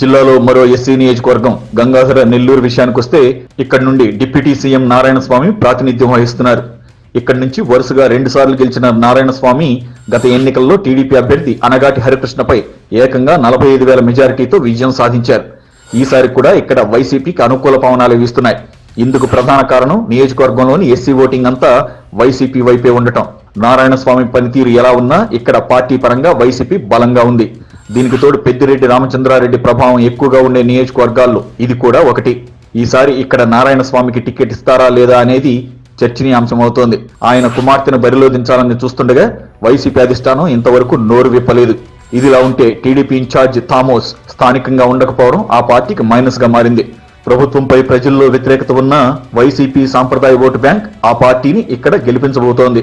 జిల్లాలో మరో ఎస్సీ నియోజకవర్గం గంగాధర నెల్లూరు విషయానికి వస్తే ఇక్కడి నుండి డిప్యూటీ సీఎం నారాయణ స్వామి ప్రాతినిధ్యం వహిస్తున్నారు. ఇక్కడి నుంచి వరుసగా రెండుసార్లు గెలిచిన నారాయణ స్వామి గత ఎన్నికల్లో టీడీపీ అభ్యర్థి అనగాటి హరికృష్ణపై ఏకంగా నలభై ఐదు వేల మెజారిటీతో విజయం సాధించారు. ఈసారి కూడా ఇక్కడ వైసీపీకి అనుకూల పవనాలు వీస్తున్నాయి. ఇందుకు ప్రధాన కారణం నియోజకవర్గంలోని ఎస్సీ ఓటింగ్ అంతా వైసీపీ వైపే ఉండటం. నారాయణ స్వామి పనితీరు ఎలా ఉన్నా ఇక్కడ పార్టీ పరంగా వైసీపీ బలంగా ఉంది. దీనికి తోడు పెద్దిరెడ్డి రామచంద్రారెడ్డి ప్రభావం ఎక్కువగా ఉండే నియోజకవర్గాల్లో ఇది కూడా ఒకటి. ఈసారి ఇక్కడ నారాయణ స్వామికి టికెట్ ఇస్తారా లేదా అనేది చర్చనీయాంశమవుతోంది. ఆయన కుమార్తెను బరిలో దించాలని చూస్తుండగా వైసీపీ అధిష్టానం ఇంతవరకు నోరు విప్పలేదు. ఇదిలా ఉంటే టీడీపీ ఇన్ఛార్జ్ థామోస్ స్థానికంగా ఉండకపోవడం ఆ పార్టీకి మైనస్గా మారింది. ప్రభుత్వంపై ప్రజల్లో వ్యతిరేకత ఉన్న వైసీపీ సాంప్రదాయ ఓటు బ్యాంక్ ఆ పార్టీని ఇక్కడ గెలిపించబోతోంది.